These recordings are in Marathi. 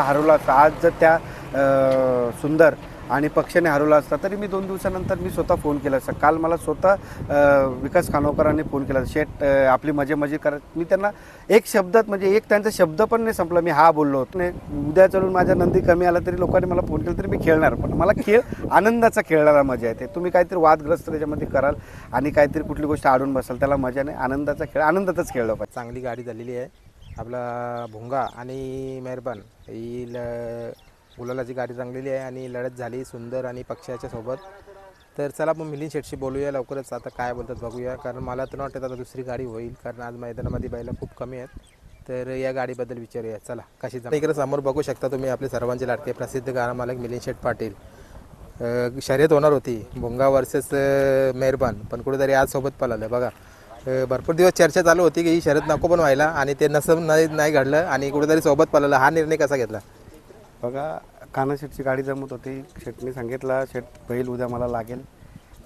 हरवला असता. आज जर त्या सुंदर आणि पक्षाने हरवला असता तरी मी दोन दिवसानंतर मी स्वतः फोन केला असता. काल मला स्वतः विकास खानोकरांनी फोन केला शेट आपली मजे मजे करत मी त्यांना एक शब्दात म्हणजे एक त्यांचा शब्द पण नाही संपला. मी हा बोललो होतो. नाही, उद्या चलून माझ्या नंदी कमी आला तरी लोकांनी मला फोन केला तरी मी खेळणार. पण मला खेळ आनंदाचा खेळणारा मजा येते. तुम्ही काहीतरी वादग्रस्त त्याच्यामध्ये कराल आणि काहीतरी कुठली गोष्ट आडून बसाल त्याला मजा नाही. आनंदाचा खेळ आनंदातच खेळलो पाहिजे चांगली गाडी झालेली आहे. आपला भोंगा आणि मेहरबान ही ल गुलालाची गाडी रंगलेली आहे आणि लढत झाली सुंदर आणि पक्षाच्या सोबत. तर चला आपण मिलिंद शेटशी बोलूया लवकरच. आता काय बोलतात बघूया. कारण मला तर वाटतं आता दुसरी गाडी होईल. कारण आज मैदानामध्ये बैला खूप कमी आहेत. तर या गाडीबद्दल विचारूया. चला कशी जा इकडे समोर बघू शकता तुम्ही आपले सर्वांचे लाडके प्रसिद्ध गाणा मालक मिलिंद शेठ पाटील. शर्यत होणार होती. भोंगा वर्सेस मेहरबान. पण कुठेतरी आज सोबत पळालं. बघा. भरपूर दिवस चर्चा चालू होती की ही शर्यत नको पण व्हायला आणि ते नसं नाही नाही घडलं आणि कुठेतरी सोबत पळालं. हा निर्णय कसा घेतला? बघा काना शेटची गाडी जमत होती. शेटने सांगितलं शेट बैल उद्या मला लागेल.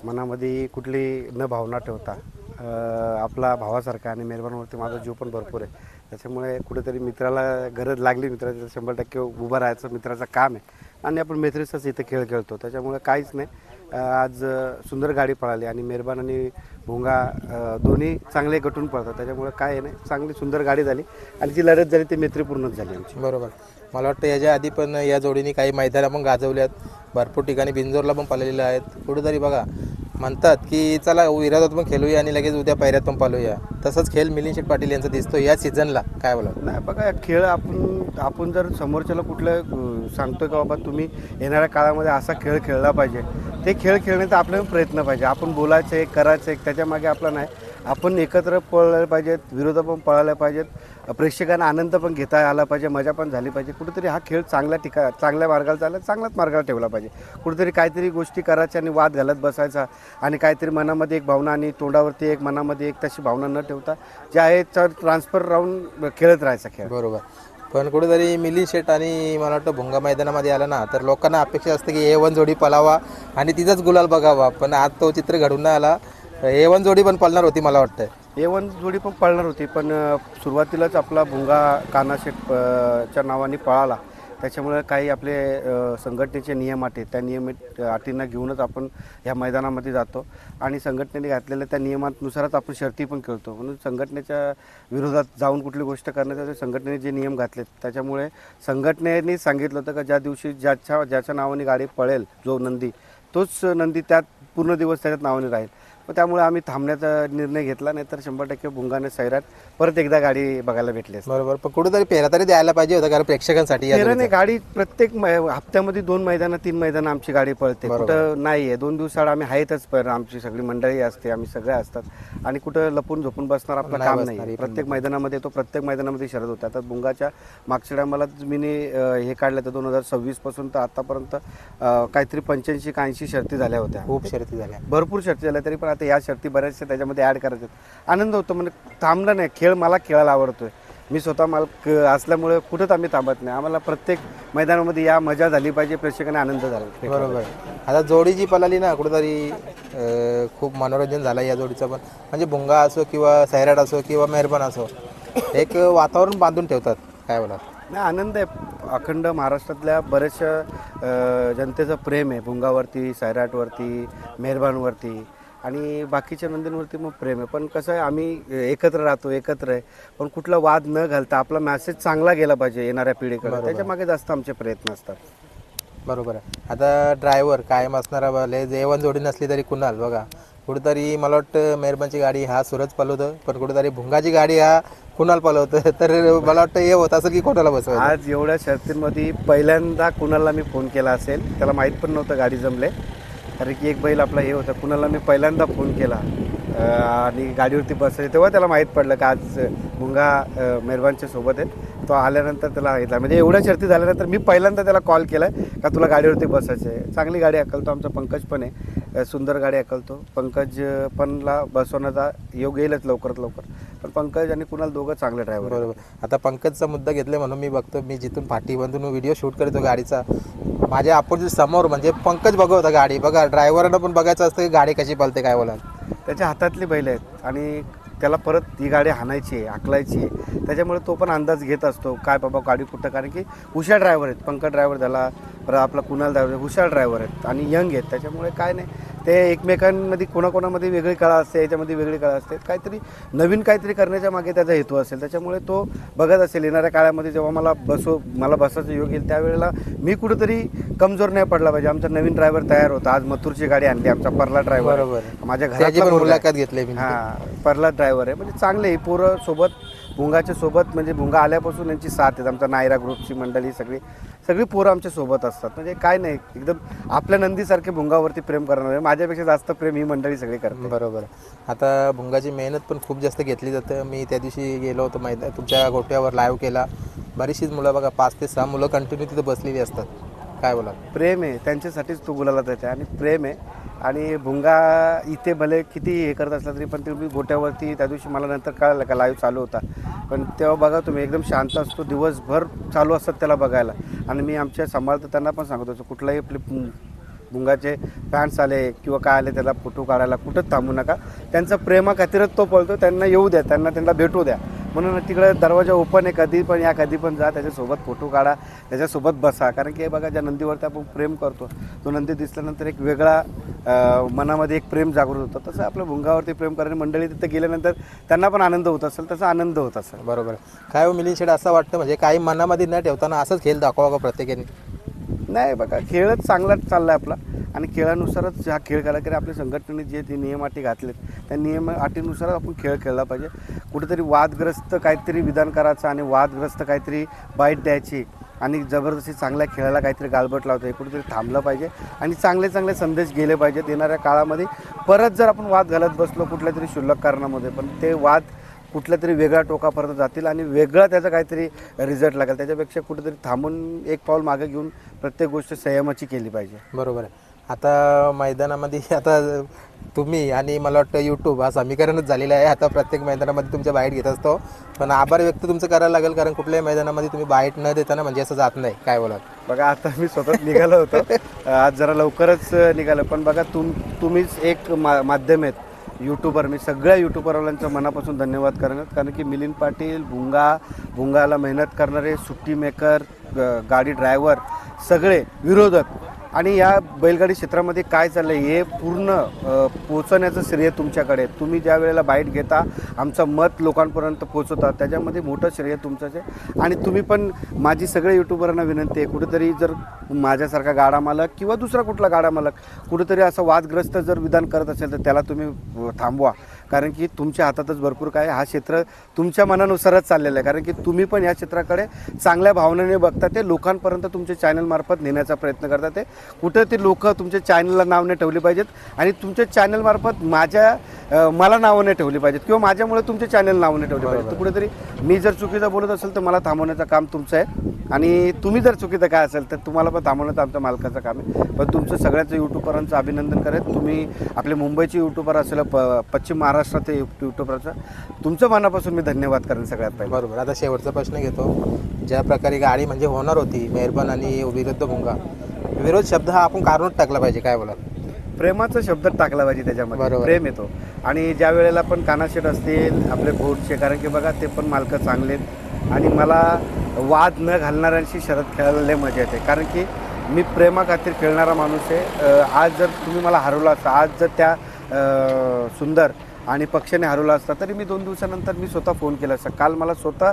मनामध्ये कुठली न भावना ठेवता आपला भावासारखा आणि मेहरबानवरती माझा जीव पण भरपूर आहे. त्याच्यामुळे कुठेतरी मित्राला गरज लागली मित्राची शंभर टक्के उभं राहायचं मित्राचं काम आहे. आणि आपण मैत्रीचाच इथे खेळ खेळतो. त्याच्यामुळे काहीच नाही. आज सुंदर गाडी पळाली आणि मेहरबान आणि भोंगा दोन्ही चांगले गटून पळतात. त्याच्यामुळे काय आहे नाही चांगली सुंदर गाडी झाली आणि जी लढत झाली ती मैत्रीपूर्णच झाली आमची. बरोबर. मला वाटतं याच्या आधी पण या जोडीने काही मैदानं पण गाजवल्यात. भरपूर ठिकाणी बिंजोरला पण पळलेलं आहेत. कुठेतरी बघा म्हणतात की चला विरोधात पण खेळूया आणि लगेच उद्या पैऱ्यात पण पालूया. तसंच खेळ मिलिंद शेठ पाटील यांचा दिसतो या सीझनला काय बोला नाही बघा खेळ आपण आपण जर समोरच्याला कुठलं अं, सांगतोय का बाबा तुम्ही येणाऱ्या काळामध्ये असा खेळ खेळला पाहिजे. ते खेळ खेळण्याचा आपल्याला प्रयत्न पाहिजे. आपण बोलायचं एक करायचं एक त्याच्यामागे आपला नाही. आपण एकत्र पळायला पाहिजेत विरोध पण पळायला पाहिजेत. प्रेक्षकांना आनंद पण घेता आला पाहिजे मजा पण झाली पाहिजे. कुठेतरी हा खेळ चांगल्या ठिका चांगल्या मार्गाला चालला चांगल्याच मार्गाला ठेवला पाहिजे. कुठेतरी काहीतरी गोष्टी करायच्या आणि वाद घालत बसायचा आणि काहीतरी मनामध्ये एक भावना आणि तोंडावरती एक मनामध्ये एक तशी भावना न ठेवता जे आहे ट्रान्सफर राहून खेळत राहायचा खेळ. बरोबर. पण कुठेतरी मिलिंद शेट आणि मला वाटतं भुंगा मैदानामध्ये आला ना तर लोकांना अपेक्षा असते की ए वन जोडी पलावा आणि तिचाच गुलाल बघावा. पण आज तो चित्र घडून नाही आला. ए वन जोडी पण पळणार होती मला वाटतं ए वन जोडी पण पळणार होती पण सुरुवातीलाच आपला भुंगा कानाशेट च्या नावाने पळाला. त्याच्यामुळे काही आपले संघटनेचे नियम अटी त्या नियमित अटींना घेऊनच आपण ह्या मैदानामध्ये जातो. आणि संघटनेने घातलेल्या त्या नियमानुसारच आपण शर्ती पण खेळतो. म्हणून संघटनेच्या विरोधात जाऊन कुठली गोष्ट करण्यासाठी संघटनेने जे नियम घातलेत त्याच्यामुळे संघटनेने सांगितलं होतं का ज्या दिवशी ज्याच्या ज्याच्या नावाने गाडी पळेल जो नंदी तोच नंदी त्यात पूर्ण दिवस त्याच्यात नावाने राहील. मग त्यामुळे आम्ही थांबण्याचा निर्णय घेतला नाही तर शंभर टक्के भुंगाने सैराट परत एकदा गाडी बघायला भेटली असती. बरोबर. पण कुठेतरी पेरा तरी द्यायला पाहिजे होता कारण प्रेक्षकांसाठी या गाडी प्रत्येक मै- हप्त्यामध्ये दोन मैदानं तीन मैदानं आमची गाडी पळते. कुठं नाही आहे दोन दिवसाआड आम्ही आहेतच पर आमची सगळी मंडळी असते आम्ही सगळे असतात. आणि कुठं लपून झोपून बसणार आपलं नाही काम बसणार, नाही पण प्रत्येक मैदानामध्ये तो प्रत्येक मैदानामध्ये शरद होता. आता बुंगाच्या मागच्या टायमाला मी हे काढलं तर दोन हजार सव्वीसपासून तर आतापर्यंत अं, काहीतरी पंच्याऐंशी का ऐंशी शर्ती झाल्या होत्या. खूप शर्ती झाल्या. भरपूर शर्ती झाल्या तरी पण आता या शर्ती बऱ्याचशा त्याच्यामध्ये ॲड करायच्या आहेत. आनंद होतो म्हणजे थांबला नाही खेळ मला खेळायला आवडतोय. मी स्वतः मालक असल्यामुळे कुठंच आम्ही थांबत नाही. आम्हाला प्रत्येक मैदानामध्ये या मजा झाली पाहिजे प्रेक्षकांना आनंद झाला. बरोबर. आता जोडी जी पळाली ना कुठेतरी खूप मनोरंजन झालं या जोडीचं पण. म्हणजे भुंगा असो किंवा सैराट असो किंवा मेहरबान असो एक वातावरण बांधून ठेवतात काय बोला नाही आनंद आहे. अखंड महाराष्ट्रातल्या बऱ्याचशा अं, जनतेचं प्रेम आहे. भुंगावरती सैराटवरती मेहरबानवरती. आणि बाकीच्या नंदींवरती मग प्रेम आहे. पण कसं आहे आम्ही एकत्र राहतो एकत्र आहे. पण कुठला वाद न घालता आपला मेसेज चांगला गेला पाहिजे येणाऱ्या पिढीकडे. त्याच्यामागे जास्त आमचे प्रयत्न असतात. बरोबर आहे. आता ड्रायव्हर कायम असणारा भले जेवण जोडी नसली तरी कुणाल? बघा कुठेतरी मला वाटतं मेहरबानची गाडी हा सूरज पलवतं पण कुठेतरी भुंगाची गाडी हा कुणाल पलवतं. तर मला वाटतं हे होत असेल की कोणाला बसवायचं? आज एवढ्या शर्तींमध्ये पहिल्यांदा कुणाला मी फोन केला असेल त्याला माहीत पण नव्हतं गाडी जमले. कारण की एक बैल आपला हे होता कुणाला मी पहिल्यांदा फोन केला आणि गाडीवरती बसायचे तेव्हा त्याला माहीत पडलं का आज मुंगा मेहरबानच्या सोबत आहेत तो आल्यानंतर त्याला घेतला म्हणजे एवढ्या शर्ती झाल्यानंतर मी पहिल्यांदा त्याला कॉल केला का तुला गाडीवरती बसायचं आहे. चांगली गाडी अकलतो आमचा पंकज पण आहे. सुंदर गाडी अकलतो पंकज पणला बसवण्याचा योग येईलच लवकरात लवकर. पण पंकज आणि कुणाल दोघं चांगले ड्रायव्हर बरोबर. आता पंकजचा मुद्दा घेतलाय म्हणून मी बघतो मी जिथून फाटी बांधून व्हिडिओ शूट करतो गाडीचा माझ्या अपोजिट समोर म्हणजे पंकज बघवता गाडी. बघा ड्रायव्हरनं पण बघायचं असतं की गाडी कशी पळते काय बोला त्याच्या हातातली बैल आहेत आणि त्याला परत ही गाडी हाणायची आहे हाकलायची आहे. त्याच्यामुळे तो पण अंदाज घेत असतो काय बाबा गाडी कुठं? कारण की हुशार ड्रायव्हर आहेत. पंकज ड्रायव्हर झाला परत आपला कुणाल ड्रायव्हर हुशार ड्रायव्हर आहेत आणि यंग आहेत. त्याच्यामुळे काय नाही. ते एकमेकांमध्ये कोणाकोणामध्ये वेगळी कळा असते याच्यामध्ये वेगळी कळा असते. काहीतरी नवीन काहीतरी करण्याच्या मागे त्याचा हेतू असेल. त्याच्यामुळे तो बघत असेल. येणाऱ्या काळामध्ये जेव्हा मला बसो मला बसायचं योग येईल त्यावेळेला मी कुठेतरी कमजोर नाही पडला पाहिजे. आमचा नवीन ड्रायव्हर तयार होता. आज मथुरची गाडी आणली. आमचा परला ड्रायव्हर बरोबर माझ्या आहे. मुलाखत घेतली हा परला ड्रायव्हर आहे. म्हणजे चांगले आहे. पोरं सोबत भुंगाच्या सोबत म्हणजे भुंगा आल्यापासून यांची साथ आहे आमचा नायरा ग्रुपची मंडळी सगळी सगळी पोरं आमच्यासोबत असतात. म्हणजे काय नाही एकदम आपल्या नंदीसारखे भुंगावरती प्रेम करणार. माझ्यापेक्षा जास्त प्रेम ही मंडळी सगळी करते. बरोबर. आता भुंगाची मेहनत पण खूप जास्त घेतली जाते. मी त्या दिवशी गेलो होतो मैदान तुमच्या गोट्यावर लाईव्ह केला. बरीचशीच मुलं बघा पाच ते सहा मुलं कंटिन्यू तिथे बसलेली असतात. काय बोला प्रेम आहे. त्यांच्यासाठीच तो गुलाला त्याच्या आणि प्रेम आहे. आणि भुंगा इथे भले किती हे करत असला तरी पण तुम्ही गोट्यावरती त्या दिवशी मला नंतर कळालं का लाईव्ह चालू होता. पण तेव्हा बघा तुम्ही एकदम शांत असतो दिवसभर चालू असतात त्याला बघायला. आणि मी आमच्या सांभाळतो त्यांना पण सांगत होतो कुठलाही आपले भुंगाचे फॅन्स आले किंवा काय आले त्याला फोटो काढायला कुठंच थांबू नका. त्यांचा प्रेमा खातीरच तो पळतो त्यांना येऊ द्या त्यांना त्यांना भेटू द्या. म्हणून तिकडे दरवाजा ओपन आहे कधी पण या कधी पण जा त्याच्यासोबत फोटो काढा त्याच्यासोबत बसा. कारण की हे बघा ज्या नंदीवरती आपण प्रेम करतो तो नंदी दिसल्यानंतर एक वेगळा मनामध्ये एक प्रेम जागृत होतं. तसं आपल्या भुंगावरती प्रेम करणारी मंडळी तिथं गेल्यानंतर त्यांना पण आनंद होत असेल तसा आनंद होत असेल. बरोबर. काय हो मिलिंद शेड असं वाटतं म्हणजे काही मनामध्ये न ठेवताना असंच खेळ दाखवा का प्रत्येकाने. नाही बघा खेळच चांगलाच चालला आहे आपला. आणि खेळानुसारच हा खेळ केला की आपल्या संघटनेने जे ते नियम अटी घातलेत त्या नियम अटीनुसारच आपण खेळ खेळला पाहिजे. कुठेतरी वादग्रस्त काहीतरी विधान करायचं आणि वादग्रस्त काहीतरी बाईट द्यायची आणि जबरदस्ती चांगल्या खेळाला काहीतरी गालबट लावतो हे कुठेतरी थांबलं पाहिजे. आणि चांगले चांगले संदेश गेले पाहिजेत. येणाऱ्या काळामध्ये परत जर आपण वाद घालत बसलो कुठल्या तरी शुल्लक कारणामध्ये पण ते वाद कुठल्या तरी वेगळ्या टोकापर्यंत जातील आणि वेगळा त्याचा काहीतरी रिझल्ट लागेल. त्याच्यापेक्षा कुठेतरी थांबून एक पाऊल मागे घेऊन प्रत्येक गोष्ट संयमाची केली पाहिजे. बरोबर आहे. आता मैदानामध्ये आता तुम्ही आणि मला वाटतं यूट्यूब हा समीकरणच झालेलं आहे. आता प्रत्येक मैदानामध्ये तुमच्या बाईट घेत असतो. पण आभार व्यक्त तुमचं करायला लागेल कारण कुठल्याही मैदानामध्ये तुम्ही बाईट न देताना म्हणजे असं जात नाही. काय बोला बघा आता मी स्वतः निघालो होतो. आज जरा लवकरच निघालो. पण बघा तुम तुम्हीच एक मा माध्यम आहेत. यूट्यूबर मी सगळ्या यूट्यूबरवाल्यांचं मनापासून धन्यवाद करणार. कारण की मिलिंद पाटील भुंगा भुंगाला मेहनत करणारे सुट्टी मेकर ग- गाडी ड्रायव्हर सगळे विरोधक आणि या बैलगाडी क्षेत्रामध्ये काय चाललं आहे हे पूर्ण पोचवण्याचं श्रेय तुमच्याकडे तुम्ही ज्या वेळेला बाईट घेता आमचं मत लोकांपर्यंत पोचवता त्याच्यामध्ये मोठं श्रेय तुमचंच आहे. आणि तुम्ही पण माझी सगळ्या युट्यूबरांना विनंती आहे कुठेतरी जर माझ्यासारखा गाडा मालक किंवा दुसरा कुठला गाडा मालक कुठेतरी असं वादग्रस्त जर विधान करत असेल तर त्याला तुम्ही थांबवा. कारण की तुमच्या हातातच भरपूर काय. हा क्षेत्र तुमच्या मनानुसारच चाललेलं आहे. कारण की तुम्ही पण या क्षेत्राकडे चांगल्या भावनेने बघता ते लोकांपर्यंत तुमच्या चॅनलमार्फत नेण्याचा प्रयत्न करतात ते. कुठं ते लोक तुमच्या चॅनलला नाव नाही ठेवली पाहिजेत आणि तुमच्या चॅनलमार्फत माझ्या मला नावं नाही ठेवली पाहिजेत किंवा माझ्यामुळे तुमचे चॅनल नाव नाही ठेवले पाहिजेत. तर कुठेतरी मी जर चुकीचं बोलत असेल तर मला थांबवण्याचं काम तुमचं आहे. आणि तुम्ही जर चुकीचं काय असेल तर तुम्हाला पण थांबवण्याचं आमच्या मालकाचं काम आहे. पण तुमचं सगळ्याचं यूट्यूबरांचं अभिनंदन करत तुम्ही आपले मुंबईचे यूट्यूबर असेल प पश्चिम महाराष्ट्राचे यूट्यूबरचं तुमचं मनापासून मी धन्यवाद करेन सगळ्यात पहिले. बरोबर. आता शेवटचा प्रश्न घेतो. ज्या प्रकारे गाडी म्हणजे होणार होती मेहरबान आणि विरुद्ध भुंगा. विरोध शब्द हा आपण कारणच टाकला पाहिजे काय बोला प्रेमाचा शब्द टाकला पाहिजे त्याच्यामध्ये. प्रेम येतो. आणि ज्या वेळेला पण कानाशेट असतील आपले भोटचे कारण की बघा ते पण मालकं चांगले आहेत. आणि मला वाद न घालणाऱ्यांशी शरद खेळायला लय मजा येते. कारण की मी प्रेमा खातीर खेळणारा माणूस आहे. आज जर तुम्ही मला हरवला असता आज जर त्या सुंदर आणि पक्षाने हरवला असता तरी मी दोन दिवसानंतर मी स्वतः फोन केला असता. काल मला स्वतः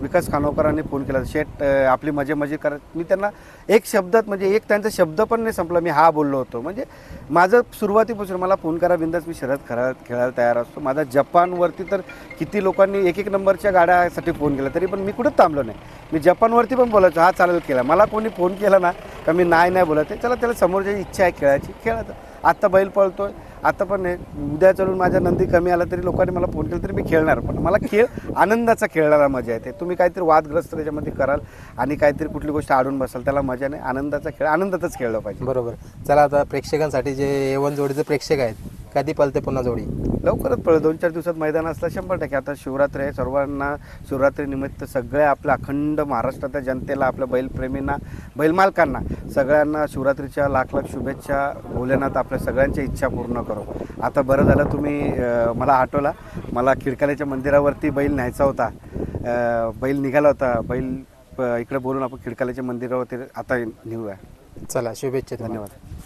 विकास खानोकरांनी फोन केला शेट आपली मजे मजे करत मी त्यांना एक शब्दात म्हणजे एक त्यांचा शब्द पण नाही संपला मी हा बोललो होतो. म्हणजे माझं सुरुवातीपासून मला फोन करा बिंदास मी शरद खरा खेळायला तयार असतो. माझा जपानवरती तर किती लोकांनी एक एक नंबरच्या गाड्यासाठी फोन केला तरी पण मी कुठंच थांबलो नाही. मी जपानवरती पण बोलायचो हा चालेल केला मला कोणी फोन केला ना का मी नाही नाही बोलत आहे चला त्याला समोरची इच्छा आहे खेळायची खेळायचं आत्ता बैल पळतोय. आता पण आहे उद्या चलून माझ्या नंदी कमी आला तरी लोकांनी मला फोन केला तरी मी खेळणार पण. मला खेळ आनंदाचा खेळणारा मजा येते. तुम्ही काहीतरी वादग्रस्त त्याच्यामध्ये कराल आणि काहीतरी कुठली गोष्ट आडून बसाल त्याला मजा नाही. आनंदाचा खेळ आनंदातच खेळलं पाहिजे. बरोबर. चला आता प्रेक्षकांसाठी जे एवन जोडीचे प्रेक्षक आहेत कधी पलते पुन्हा जोडी? लवकरच पळ दोन चार दिवसात मैदान असलं शंभर टक्के. आता शिवरात्री आहे. सर्वांना शिवरात्रीनिमित्त सगळ्या आपल्या अखंड महाराष्ट्राच्या जनतेला आपल्या बैलप्रेमींना बैलमालकांना सगळ्यांना शिवरात्रीच्या लाख लाख शुभेच्छा. भोलेनाथ आपल्या सगळ्यांच्या इच्छा पूर्ण करो. आता बरं झालं तुम्ही मला आठवला. मला खिडकाल्याच्या मंदिरावरती बैल न्यायचा होता. बैल निघाला होता. बैल इकडे बोलून आपण खिडकाल्याच्या मंदिरावरती आता नेऊया. चला शुभेच्छा. धन्यवाद.